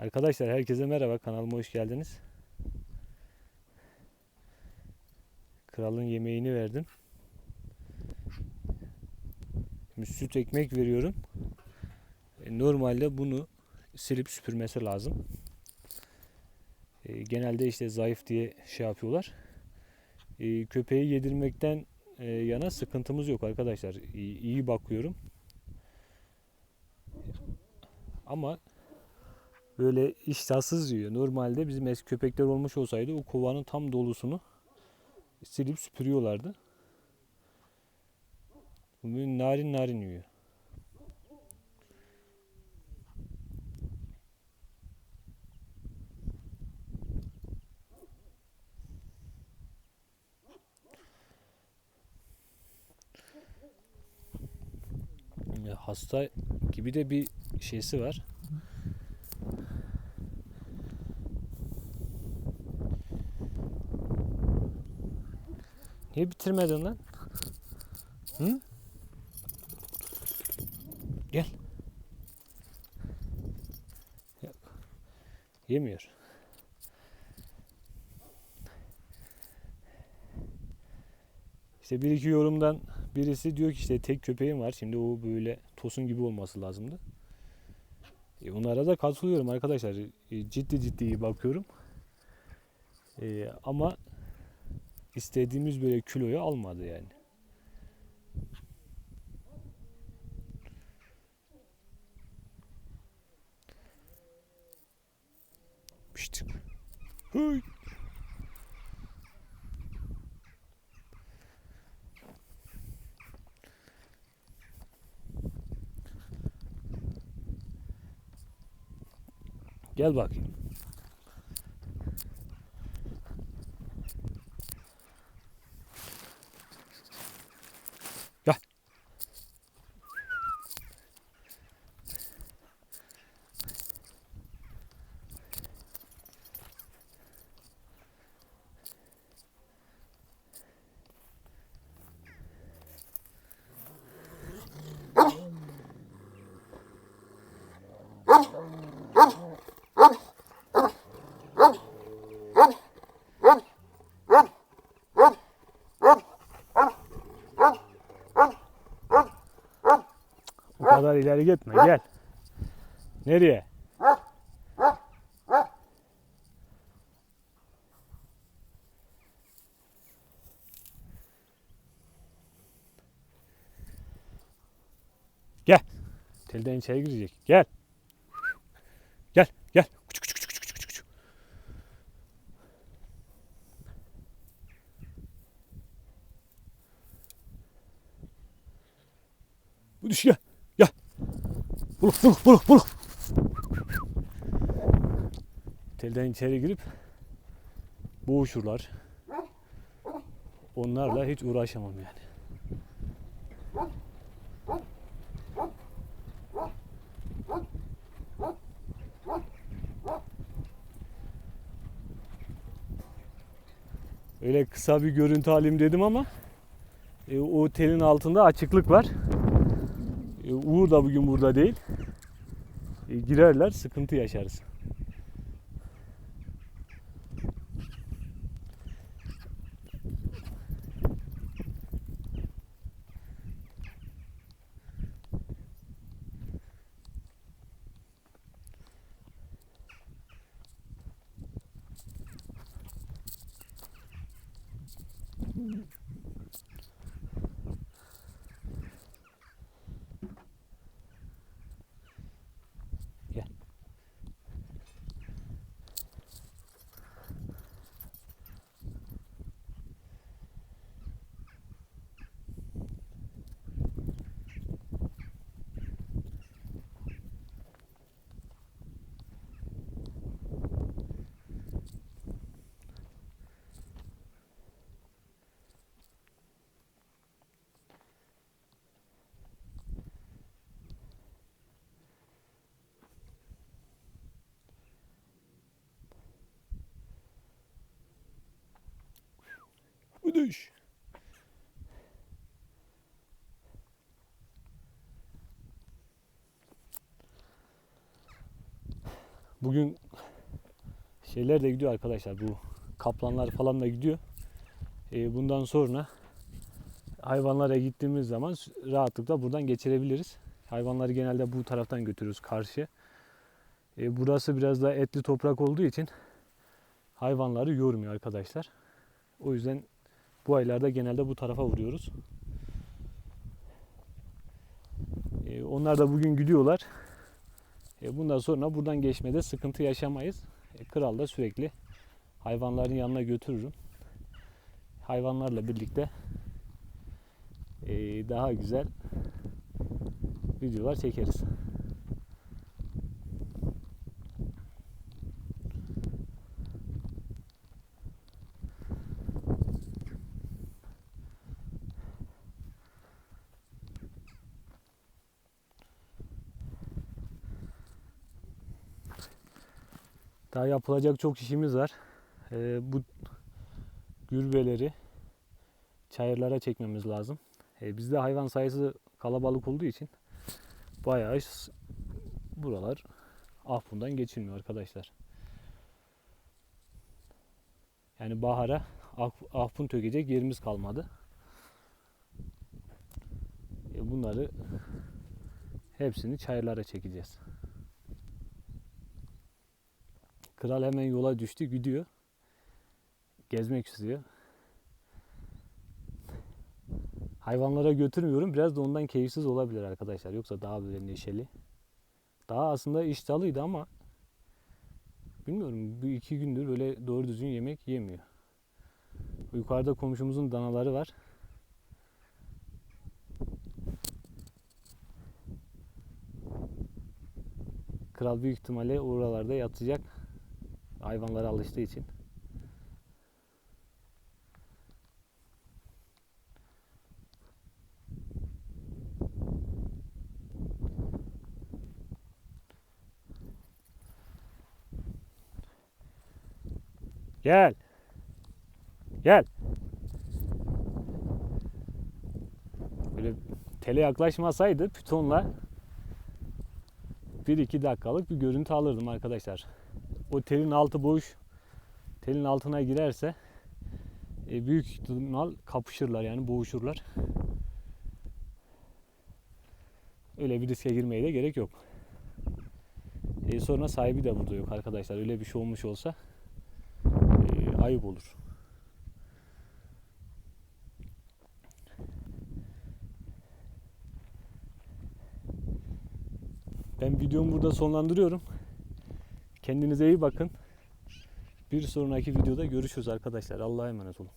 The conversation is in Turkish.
Arkadaşlar herkese merhaba kanalıma hoş geldiniz. Kralın yemeğini verdim. Şimdi süt ekmek veriyorum. E, Normalde bunu silip süpürmesi lazım. E, Genelde işte zayıf diye şey yapıyorlar. E, Köpeği yedirmekten yana sıkıntımız yok arkadaşlar. İyi bakıyorum. Ama böyle iştahsız yiyor. Normalde bizim eski köpekler olmuş olsaydı o kovanın tam dolusunu silip süpürüyorlardı. Bugün narin narin yiyor. Hasta gibi de bir şeysi var. Niye bitirmedin lan? Hı? Gel. Yok. Yemiyor. İşte bir iki yorumdan birisi diyor ki işte tek köpeğim var. Şimdi o böyle tosun gibi olması lazımdı. E onlara da katılıyorum arkadaşlar. E, ciddi ciddi bakıyorum. E, ama istediğimiz böyle kiloyu almadı yani. Pişt. Hey. Gel bakayım. Gel. O kadar ileri gitme gel. Nereye? Gel. Telden içeri girecek. Gel. Gel, gel. Küçük küçük küçük küçük küçük. Bu düş gel. Gel. Buluk buluk buluk buluk. Telden içeri girip boğuşurlar. Onlarla hiç uğraşamam yani. Öyle kısa bir görüntü alayım dedim ama e, o telin altında açıklık var. E, Uğur da bugün burada değil. E, girerler sıkıntı yaşarız. Gel. Bu düş. bugün şeyler de gidiyor arkadaşlar. Bu kaplanlar falan da gidiyor. E, bundan sonra hayvanlara gittiğimiz zaman rahatlıkla buradan geçirebiliriz. Hayvanları genelde bu taraftan götürüyoruz karşıya. E, burası biraz daha etli toprak olduğu için hayvanları yormuyor arkadaşlar. O yüzden bu aylarda genelde bu tarafa vuruyoruz. E, onlar da bugün gidiyorlar. E, bundan sonra buradan geçmede sıkıntı yaşamayız. E, kral da sürekli hayvanların yanına götürürüm. Hayvanlarla birlikte e, daha güzel videolar çekeriz. Daha yapılacak çok işimiz var. Ee, bu gürbeleri çayırlara çekmemiz lazım. Ee, bizde hayvan sayısı kalabalık olduğu için bayağı buralar ahpundan geçilmiyor arkadaşlar. Yani bahara ah- ahpun tökecek yerimiz kalmadı. E, bunları hepsini çayırlara çekeceğiz. Kral hemen yola düştü gidiyor. Gezmek istiyor. Hayvanlara götürmüyorum. Biraz da ondan keyifsiz olabilir arkadaşlar. Yoksa daha böyle neşeli. Daha aslında iştahlıydı ama bilmiyorum bu iki gündür böyle doğru düzgün yemek yemiyor. Yukarıda komşumuzun danaları var. Kral büyük ihtimalle oralarda yatacak. Hayvanlara alıştığı için. Gel. Gel. Böyle tele yaklaşmasaydı pitonla 1-2 dakikalık bir görüntü alırdım arkadaşlar. O telin altı boş. Telin altına girerse e, büyük ihtimal kapışırlar yani boğuşurlar. Öyle bir riske girmeye de gerek yok. E, sonra sahibi de burada yok arkadaşlar. Öyle bir şey olmuş olsa e, ayıp olur. Ben videomu burada sonlandırıyorum. Kendinize iyi bakın. Bir sonraki videoda görüşürüz arkadaşlar. Allah'a emanet olun.